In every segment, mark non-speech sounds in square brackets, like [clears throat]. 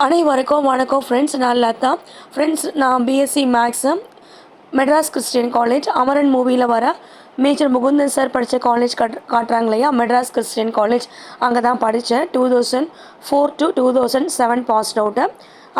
அனைவருக்கும் வணக்கம் ஃப்ரெண்ட்ஸ் நான் லதா. ஃப்ரெண்ட்ஸ் நான் BSc maths Madras Christian college Amaran மூவியில் வர மேஜர் முகுந்தன் சார் படித்த காலேஜ் கட் காட்டுறாங்க இல்லையா? மெட்ராஸ் கிறிஸ்டியன் காலேஜ் அங்கே தான் படித்தேன் two thousand four to two thousand seven passed out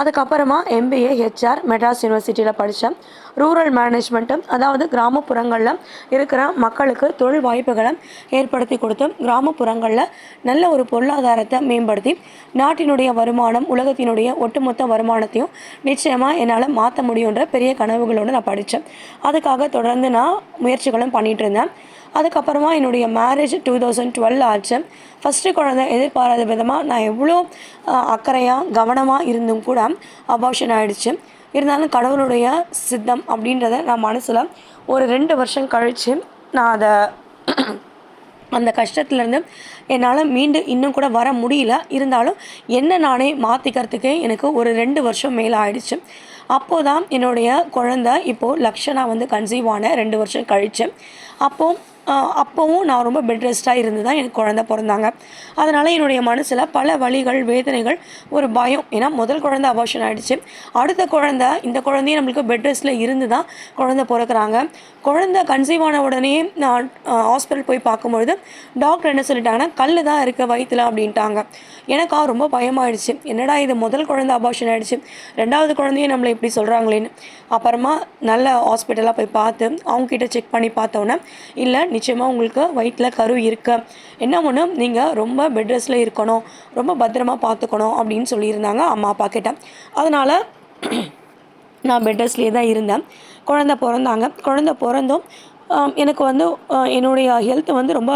அதுக்கப்புறமா எம்பிஏ ஹெச்ஆர் மெட்ராஸ் யூனிவர்சிட்டியில் படித்தேன் ரூரல் மேனேஜ்மெண்ட்டும் அதாவது கிராமப்புறங்களில் இருக்கிற மக்களுக்கு தொழில் வாய்ப்புகளை ஏற்படுத்தி கொடுத்து கிராமப்புறங்களில் நல்ல ஒரு பொருளாதாரத்தை மேம்படுத்தி நாட்டினுடைய வருமானம் உலகத்தினுடைய ஒட்டுமொத்த வருமானத்தையும் நிச்சயமாக என்னால் மாற்ற முடியுன்ற பெரிய கனவுகளோடு நான் படித்தேன் அதுக்காக தொடர்ந்து நான் முயற்சிகளும் பண்ணிகிட்டு இருந்தேன். அதுக்கப்புறமா என்னுடைய மேரேஜ் டூ தௌசண்ட் டுவெல் ஆச்சு. ஃபஸ்ட்டு குழந்தை எதிர்பாராத விதமாக நான் எவ்வளோ அக்கறையாக கவனமாக இருந்தும் கூட அபார்ஷன் ஆகிடுச்சு இருந்தாலும் கடவுளுடைய சித்தம் அப்படின்றத நான் மனசில் ஒரு ரெண்டு வருஷம் கழித்து நான் அதை [clears throat] அந்த கஷ்டத்துலேருந்து என்னால் மீண்டு இன்னும் கூட வர முடியல. இருந்தாலும் என்ன நானே மாற்றிக்கிறதுக்கு எனக்கு ஒரு ரெண்டு வருஷம் மேலே ஆயிடுச்சு. அப்போ தான் என்னுடைய குழந்த இப்போது லக்ஷனா வந்து கன்சீவ் ஆன ரெண்டு வருஷம் கழிச்சு. அப்போது அப்போவும் நான் ரொம்ப பெட் ரெஸ்ட்டாக இருந்து தான் எனக்கு குழந்த பிறந்தாங்க. அதனால் என்னுடைய மனசில் பல வழிகள் வேதனைகள் ஒரு பயம். ஏன்னா முதல் குழந்த அபார்ஷன் ஆகிடுச்சு அடுத்த குழந்த இந்த குழந்தையும் நம்மளுக்கு பெட் ரெஸ்ட்டில் இருந்து தான் குழந்த பிறக்கிறாங்க. குழந்த கன்சீவ் ஆன உடனே நான் ஹாஸ்பிட்டல் போய் பார்க்கும்பொழுது டாக்டர் என்ன சொல்லிட்டாங்கன்னா கல் தான் இருக்குது வயிற்றுல அப்படின்ட்டாங்க. எனக்கா ரொம்ப பயமாயிடுச்சு. என்னடா இது முதல் குழந்த அபார்ஷன் ஆகிடுச்சு ரெண்டாவது குழந்தையும் நம்மளை இப்படி சொல்கிறாங்களேன்னு அப்புறமா நல்ல ஹாஸ்பிட்டலாக போய் பார்த்து அவங்கக்கிட்ட செக் பண்ணி பார்த்தோன்னே இல்லை நிச்சயமாக உங்களுக்கு வயிற்றில் கரு இருக்கு. என்ன ஒன்று நீங்கள் ரொம்ப பெட் ரெஸ்ட்டில் இருக்கணும். ரொம்ப பத்திரமா பார்த்துக்கணும் அப்படின்னு சொல்லியிருந்தாங்க அம்மா அப்பா கிட்ட. அதனால் நான் பெட் ரெஸ்ட்லேயே தான் இருந்தேன். குழந்த பிறந்தாங்க. குழந்த பிறந்தும் எனக்கு வந்து என்னுடைய ஹெல்த் வந்து ரொம்ப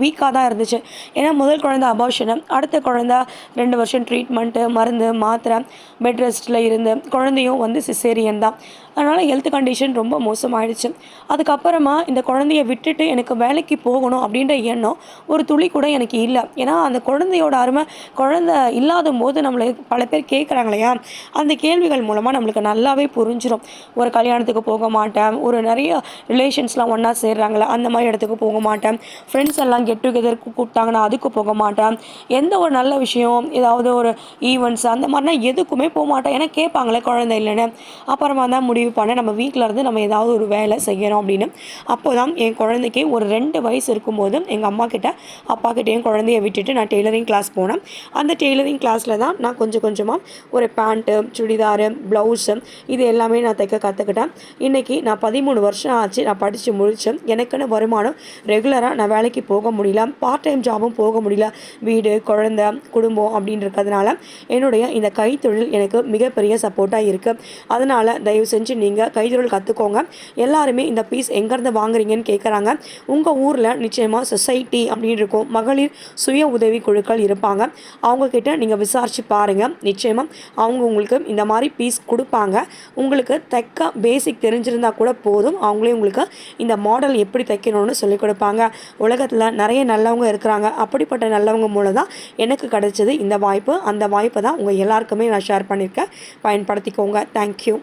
வீக்காக தான் இருந்துச்சு. ஏன்னா முதல் குழந்த அபார்ஷனு அடுத்த குழந்த ரெண்டு வருஷம் ட்ரீட்மெண்ட்டு மருந்து மாத்திரை பெட் ரெஸ்ட்டில் இருந்து குழந்தையும் வந்து சிசேரியன் தான். அதனால் ஹெல்த் கண்டிஷன் ரொம்ப மோசமாயிடுச்சு. அதுக்கப்புறமா இந்த குழந்தைய விட்டுட்டு எனக்கு வேலைக்கு போகணும் அப்படின்ற எண்ணம் ஒரு துளி கூட எனக்கு இல்லை. ஏன்னா அந்த குழந்தையோட அருமை குழந்த இல்லாத போது நம்மளை பல பேர் கேட்குறாங்க இல்லையா? அந்த கேள்விகள் மூலமாக நம்மளுக்கு நல்லாவே புரிஞ்சிடும் ஒரு கல்யாணத்துக்கு போக மாட்டேன். ஒரு நிறைய ரிலேஷன் ரிலேஷன்ஸ்லாம் ஒன்றா சேர்றாங்களே? அந்த மாதிரி இடத்துக்கு போக மாட்டேன். ஃப்ரெண்ட்ஸ் எல்லாம் கெட் டுகெதருக்கு கூப்பிட்டாங்கன்னா அதுக்கு போக மாட்டேன். எந்த ஒரு நல்ல விஷயம் ஏதாவது ஒரு ஈவெண்ட்ஸ் அந்த மாதிரினா எதுக்குமே போக மாட்டேன். ஏன்னா கேட்பாங்களே குழந்தை இல்லைன்னு. அப்புறமா தான் முடிவு பண்ண நம்ம வீட்டில் இருந்து நம்ம ஏதாவது ஒரு வேலை செய்யணும் அப்படின்னு. அப்போ தான் என் குழந்தைக்கு ஒரு ரெண்டு வயசு இருக்கும்போது எங்கள் அம்மா கிட்ட அப்பா கிட்டேயும் என் குழந்தைய விட்டுட்டு நான் டெய்லரிங் கிளாஸ் போனேன். அந்த டெய்லரிங் கிளாஸில் தான் நான் கொஞ்சம் கொஞ்சமாக ஒரு பேண்ட்டு சுடிதாரு ப்ளவுஸு இது எல்லாமே நான் தைக்க கற்றுக்கிட்டேன் இன்றைக்கி நான் பதிமூணு வருஷம் ஆச்சு நான் படித்து முடித்தேன் எனக்குன்னு வருமானம் ரெகுலராக நான் வேலைக்கு போக முடியல. பார்ட் டைம் ஜாபும் போக முடியல. வீடு குழந்த குடும்பம் அப்படின்றதுனால என்னுடைய இந்த கைத்தொழில் எனக்கு மிகப்பெரிய சப்போர்ட்டாக இருக்குது அதனால் தயவு செஞ்சு நீங்கள் கைத்தொழில் கற்றுக்கோங்க எல்லாருமே இந்த பீஸ் எங்கேருந்து வாங்குறீங்கன்னு கேட்குறாங்க உங்கள் ஊரில் நிச்சயமாக சொசைட்டி அப்படின்னு இருக்கும். மகளிர் சுய உதவி குழுக்கள் இருப்பாங்க. அவங்கக்கிட்ட நீங்கள் விசாரித்து பாருங்கள் நிச்சயமாக அவங்க உங்களுக்கு இந்த மாதிரி பீஸ் கொடுப்பாங்க. உங்களுக்கு தைக்க பேசிக் தெரிஞ்சிருந்தால் கூட போதும். அவங்களே உங்களுக்கு இந்த மாடல் எப்படி தைக்கணும்னு சொல்லிக் கொடுப்பாங்க. உலகத்தில் நிறைய நல்லவங்க இருக்கிறாங்க. அப்படிப்பட்ட நல்லவங்க மூலம் தான் எனக்கு கிடைச்சது இந்த வாய்ப்பு. அந்த வாய்ப்பை தான் உங்கள் எல்லாருக்குமே நான் ஷேர் பண்ணியிருக்கேன். பயன்படுத்திக்கோங்க. தேங்க்யூ